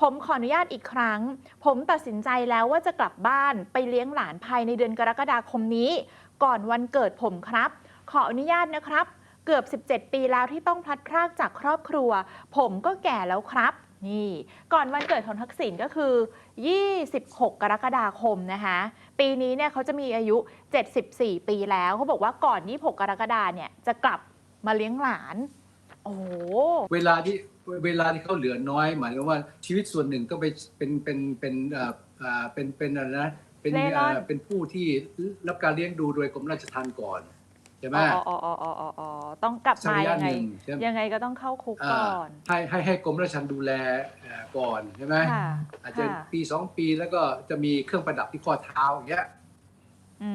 ผมขออนุญาตอีกครั้ง ผมตัดสินใจแล้วว่าจะกลับบ้านไปเลี้ยงหลานภายในเดือนกรกฎาคมนี้ ก่อนวันเกิดผมครับ ขออนุญาตนะครับ เกือบ 17 ปีแล้วที่ต้องพลัดพรากจากครอบครัว ผมก็แก่แล้วครับ นี่ ก่อนวันเกิดของทักษิณก็คือ 26 กรกฎาคมนะคะ ปีนี้เนี่ยเขาจะมีอายุ 74 ปีแล้วเขาบอกว่าก่อน 26 กรกฎาเนี่ยจะกลับมาเลี้ยงหลาน โอ้เวลาที่ เวลาที่เขาเหลือน้อยหมายถึงว่าชีวิตส่วนหนึ่งก็ไปเป็นเป็นเป็นเอ่อเอ่อเป็นเป็นอะไรนะเป็นเร่ร่อนเอ่อเป็นผู้ที่รับการเลี้ยงดูโดยกรมราชทัณฑ์ก่อนใช่ไหมอ๋ออ๋ออ๋ออ๋ออ๋ออ๋อต้องกลับสักมาระยะยังไงหนึ่งใช่ไหมยังไงก็ต้องเข้าคุกอ่าก่อนให้ให้ให้กรมราชทัณฑ์ดูแลเอ่อก่อนใช่ไหมค่ะอาจจะค่ะปีสองปีแล้วก็จะมีเครื่องประดับที่ข้อเท้าอย่างเงี้ยอื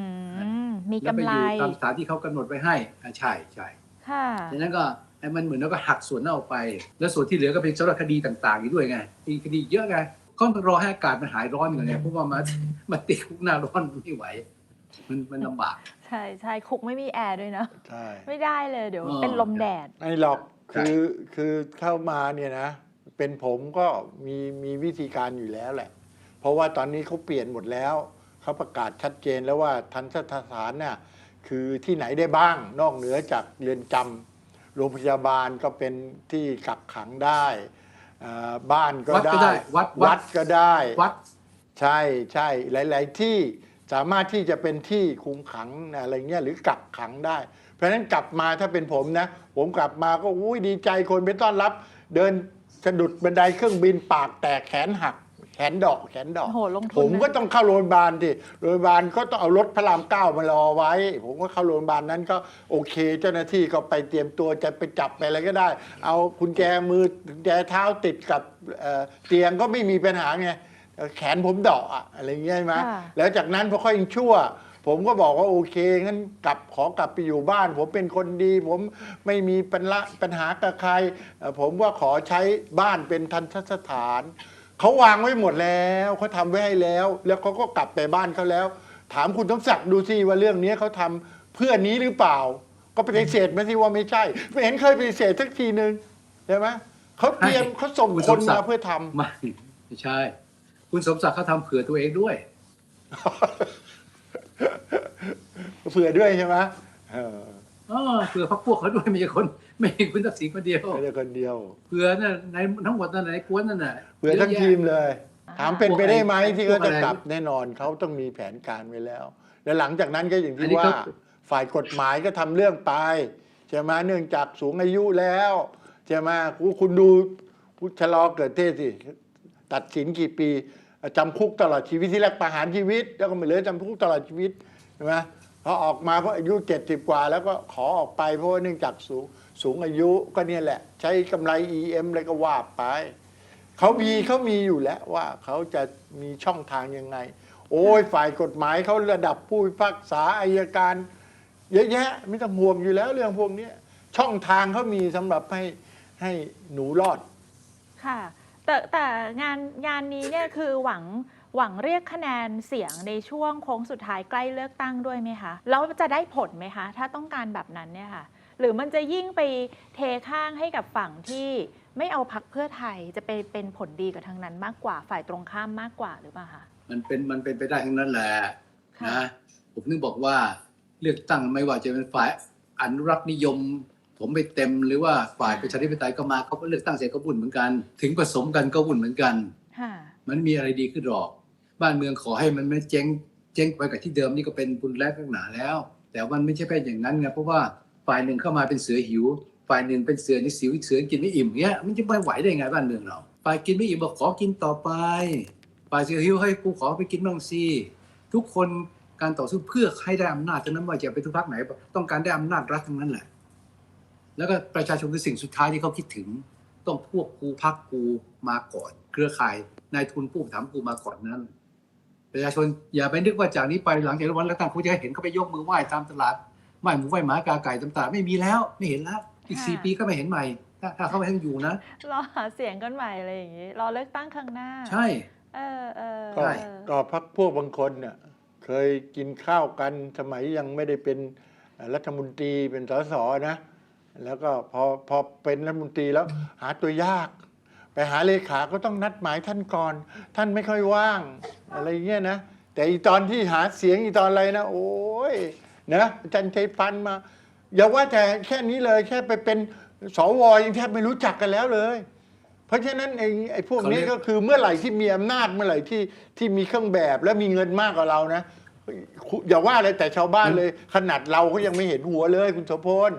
มมีแล้วกำไปไรอยู่ตามสถานที่เขากำหนดไว้ให้อ่าใช่ใช่ค่ะดังนั้นก็ ไอ้มันเหมือนแล้วก็หักส่วนนั้นออกไป แล้วส่วนที่เหลือก็เป็นสำหรับคดีต่างๆอยู่ด้วยไงมีคดีเยอะไงเขารอให้อากาศมันหายร้อนก่อนไงเพราะว่ามามาติดคุกหน้าร้อนไม่ไหว มันมันลำบาก ใช่ใช่คุกไม่มีแอร์ด้วยนะใช่ไม่ได้เลยเดี๋ยวเออเป็นลมแดดไม่หรอกใช่คือคือเข้ามาเนี่ยนะ เป็นผมก็มีมีวิธีการอยู่แล้วแหละ เพราะว่าตอนนี้เขาเปลี่ยนหมดแล้วเขาประกาศชัดเจนแล้วว่าทันสถานน่ะคือที่ไหนได้บ้างนอกเหนือจากเรือนจำ โรงพยาบาลก็เป็นที่กักขังได้อ่าบ้านก็วัดก็ได้วัดวัวัดดก็ได้ วัด ใช่ใช่หลาย ๆ ที่สามารถที่จะเป็นที่คุมขังอะไรเงี้ยหรือกักขังได้ เพราะฉะนั้นกลับมาถ้าเป็นผมนะ ผมกลับมาก็อุ้ยดีใจคนไปต้อนรับ เดินสะดุดบันไดเครื่องบินปากแตกแขนหัก แขนดอกแขนดอก โอ้โหลงทุนผมก็นะต้องเข้าโรงพยาบาลที่โรงพยาบาลก็ต้องเอารถพระรามเก้ามารอไว้ ผมก็เข้าโรงพยาบาลนั้นก็โอเค เจ้าหน้าที่ก็ไปเตรียมตัวจะไปจับไปอะไรก็ได้ เอากุญแจมือกุญแจเท้าติดกับเอ่อเตียงก็ไม่มีปัญหาไงแขนผมเดอกอะอะไรเงี้ยใช่ไหม ค่ะ แล้วจากนั้นพอค่อยชั่ว ผมก็บอกว่าโอเคงั้นกลับขอกลับไปอยู่บ้าน ผมเป็นคนดี ผมไม่มีปัญหาปัญหากับใครเอ่อผมว่าขอใช้บ้านเป็นทันทสถาน เขาวางไว้หมดแล้วเขาทำไว้ให้แล้ว แล้วเขาก็กลับไปบ้านเขาแล้ว ถามคุณทศศักดิ์ดูสิว่าเรื่องนี้เขาทำเพื่อนี้หรือเปล่า ก็ปฏิเสธมาสิว่าไม่ใช่ไม่เห็นเคยปฏิเสธสักทีหนึ่งใช่ไหมเขาเตรียมใช่เขาส่งคุณคสนมศักดิ์มาเพื่อทำ ไม่ไม่ใช่ คุณสมศักดิ์เขาทำเผื่อตัวเองด้วย เผื่อด้วยใช่ไหมเอออ๋อ เผื่อพักพวกเขาด้วยไม่ใช่คน ไม่ใช่คุณทักษิณคนเดียวไม่ได้คนเดียวเผื่อนั่นในทั้งหมดนั่นไหนกวนนั่นน่ะเผื่อทั้งยะแยะทีมเลย ถามเป็นไปได้ไหมพวกไอ้ที่เขาจะพวกอะไรกลับแน่นอนเขาต้องมีแผนการไว้แล้ว และหลังจากนั้นก็อย่างอัที่นนี้ว่าก็ฝ่ายกฎหมายก็ทำเรื่องไปใช่ไหมเนื่องจากสูงอายุแล้วใช่ไหมคุณคุณดูคุณชะลอเกิดเทศสิตัดสินกี่ปีจำคุกตลอดชีวิตที่แรกประหารชีวิต แล้วก็ไม่เหลือจำคุกตลอดชีวิตใช่ไหม พอออกมาเพราะอายุเจ็ดสิบกว่า แล้วก็ขอออกไปเพราะว่าเนื่องจากสูงสูงอายุก็เนี่ยแหละ ใช้กำไร EM อะไรก็ว่าไปเขามีเขามีอยู่แล้วว่าเขาจะมีช่องทางยังไง โอ้ยฝ่ายกฎหมายเขาระดับผู้พิพากษาอายการ เยอะแยะไม่ต้องห่วงอยู่แล้วเรื่องพวกนี้ช่องทางเขามีสำหรับให้ให้หนูรอดค่ะ แต่แต่งานงานนี้เนี่ยคือหวัง หวังเรียกคะแนนเสียงในช่วงโค้งสุดท้ายใกล้เลือกตั้งด้วยไหมคะแล้วจะได้ผลไหมคะ ถ้าต้องการแบบนั้นเนี่ยค่ะ หรือมันจะยิ่งไปเทข้างให้กับฝั่งที่ไม่เอาพักเพื่อไทยจะไปเป็นผลดีกับทางนั้นมากกว่าฝ่ายตรงข้ามมากกว่าหรือเปล่าคะมันเป็นมันเป็นไปได้ทั้งนั้นแหละค่ะนะผมนึกบอกว่าเลือกตั้งไม่ว่าจะเป็นฝ่ายอนุรักษ์นิยม ผมไปเต็มหรือว่าฝ่ายประชาธิปไตยก็มาเขาก็เลือกตั้งเสร็จก็วุ่นเหมือนกัน ถึงผสมกันก็วุ่นเหมือนกันค่ะมันมีอะไรดีขึ้นหรอก บ้านเมืองขอให้มันไม่เจ๊งเจ๊งไปกับที่เดิมนี่ก็เป็นบุญแรกข้างหนาแล้ว แต่มันไม่ใช่แค่อย่างนั้นไงเพราะว่าฝ่ายหนึ่งเข้ามาเป็นเสือหิว ฝ่ายหนึ่งเป็นเสือนี่สิวเสือกินไม่อิ่มเงี้ยมันจะไปไหวได้ไงบ้านเมืองเราฝ่ายกินไม่อิ่มบอกขอกินต่อไป ฝ่ายเสือหิวให้กูขอไปกินบ้างสิทุกคนการต่อสู้เพื่อให้ได้อำนาจทั้งนั้นว่าจะเป็นทุกพรรคไหน ต้องการได้อำนาจรัฐทั้งนั้นแหละ แล้วก็ประชาชนคือสิ่งสุดท้ายที่เขาคิดถึง ต้องพวกกูพักกูมาก่อน เครือข่ายนายทุนผู้ถัมกูมาก่อนนั้น ประชาชนอย่าไปนึกว่าจากนี้ไปหลังจากวันเลือกตั้งเขาจะให้เห็นเขาไปยกมือไหว้ตามตลาดไหว้หมูไหว้หมากาไก่ตามตลาดไม่มีแล้วไม่เห็นแล้วอีกค่ะสี่ปีก็ไม่เห็นใหม่ ถ้าถ้าเขาไม่ให้อยู่นะรอหาเสียงกันใหม่อะไรอย่างนี้รอเลือกตั้งครั้งหน้า ใช่เออเออก็ใช่เออก็พักพวกบางคนเน่ะเคยกินข้าวกันสมัยยังไม่ได้เป็นรัฐมนตรีเป็นสสนะ แล้วก็พอพอเป็นรัฐมนตรีแล้วหาตัวยาก ไปหาเลขาก็ต้องนัดหมายท่านก่อน ท่านไม่ค่อยว่าง อะไรเงี้ยนะ แต่อีตอนที่หาเสียงอีตอนอะไรนะ โอ้ยนะอาจารย์ชัยพันธ์มา อย่าว่าแต่แค่นี้เลยแค่ไปเป็นสวยังแทบไม่รู้จักกันแล้วเลย เพราะฉะนั้นไอ้ไอ้พวกนี้เขาเรียกก็คือเมื่อไหร่ที่มีอำนาจเมื่อไหร่ที่ที่มีเครื่องแบบและมีเงินมากกว่าเรานะอย่าว่าเลยแต่ชาวบ้านเลย ขนาดเราก็ยังไม่เห็นหัวเลยคุณโสพล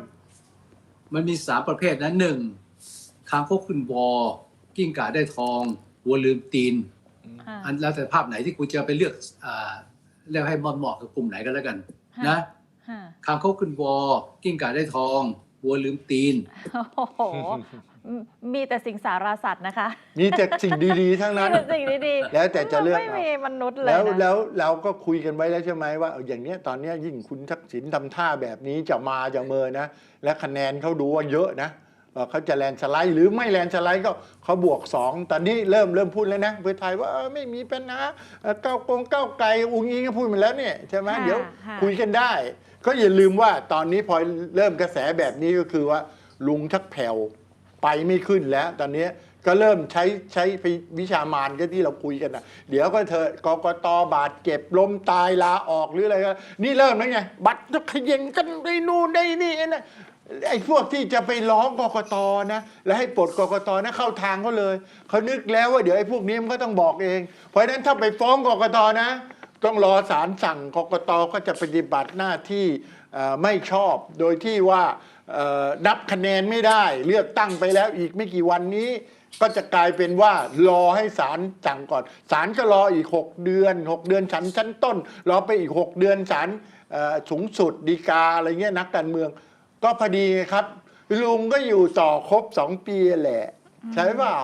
มันมีสามประเภทนะหนึ่งคางคกขึ้นวอ กิ้งก่าได้ทองวัวลืมตีน ค่ะอันแล้วแต่ภาพไหนที่คุณจะไปเลือกอ่าเลือกให้เหมาะกับกลุ่มไหนก็แล้วกันค่ะนะค่ะคางคกขึ้นวอกิ้งก่าได้ทองวัวลืมตีน โอ้โห มีแต่สิ่งสารสัตว์นะคะมีแต่สิ่งดีๆทั้งมีนั้น แต่สิ่งดีๆแล้วแต่จะเลือกไม่เอา มีมนุษย์เลยแล้วนะแล้วเราก็คุยกันไว้แล้วใช่ไหมว่าเอออย่างเนี้ยตอนเนี้ยยิ่งคุณทักษิณทำท่าแบบนี้จะมาจะเมินนะ และคะแนนเขาดูว่าเยอะนะว่า เขาจะแลนด์สไลด์หรือไม่แลนด์สไลด์ก็เขาบวกสองตอนนี้เริ่มเริ่มพูดแล้วนะเพื่อไทยว่าเออไม่มีปัญหาเอ่อก้าวกงก้าวไกลอุ้งอิงก็พูดมาแล้วเนี่ยใช่ไหมค่ะเดี๋ยวค่ะคุยกันได้ ก็อย่าลืมว่าตอนนี้พอเริ่มกระแสแบบนี้ก็คือว่าลุงชักแผ่วไปไม่ขึ้นแล้ว ตอนนี้ก็เริ่มใช้ใช้ไปวิชามานก็ที่เราคุยกันนะเดี๋ยวก็เธอกกตบาดเจ็บล้มตายลาออกหรืออะไรก็นี่เริ่มแล้วไง บัตรจะขย่งกันไอ้นู่นไอ้นี่ไอ้นะ ไอ้พวกที่จะไปร้องกกตนะ แล้วให้ปลดกกตนะเข้าทางเขาเลย เขานึกแล้วว่าเดี๋ยวไอ้พวกนี้มันก็ต้องบอกเอง เพราะฉะนั้นถ้าไปฟ้องกกตนะ ต้องรอศาลสั่งกกตก็จะปฏิบัติหน้าที่เอ่อไม่ชอบ โดยที่ว่าเอ่อนับคะแนนไม่ได้ เลือกตั้งไปแล้วอีกไม่กี่วันนี้ ก็จะกลายเป็นว่ารอให้ศาลสั่งก่อนศาลก็รออีก 6 เดือน 6 เดือนชั้นชั้นต้น รอไปอีก 6 เดือนศาลเอ่อสูงสุดดีกาอะไรเงี้ยนักการเมือง ก็พอดีไงครับ ลุงก็อยู่ต่อครบสองปีแหละ ใช่เปล่า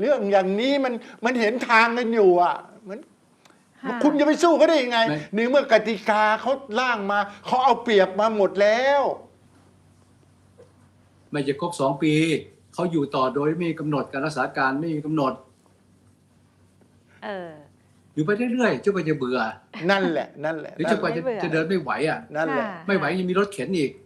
เรื่องอย่างนี้มันมันเห็นทางกันอยู่อะมันค่ะคุณจะไปสู้เขาได้ยังไงไม่ ในเมื่อกติกาเขาล่างมาเขาเอาเปรียบมาหมดแล้ว ไม่จะครบสองปี เขาอยู่ต่อโดยไม่มีกำหนดการรักษาการไม่มีกำหนด เออ อยู่ไปเรื่อยๆจนกว่าจะเบื่อนั่นแหละ นั่นแหละหรือจนกว่าจะไม่เบื่อ จะเดินไม่ไหวอะ นั่นแหละ ค่ะ ไม่ไหวยังมีรถเข็นอีกเออ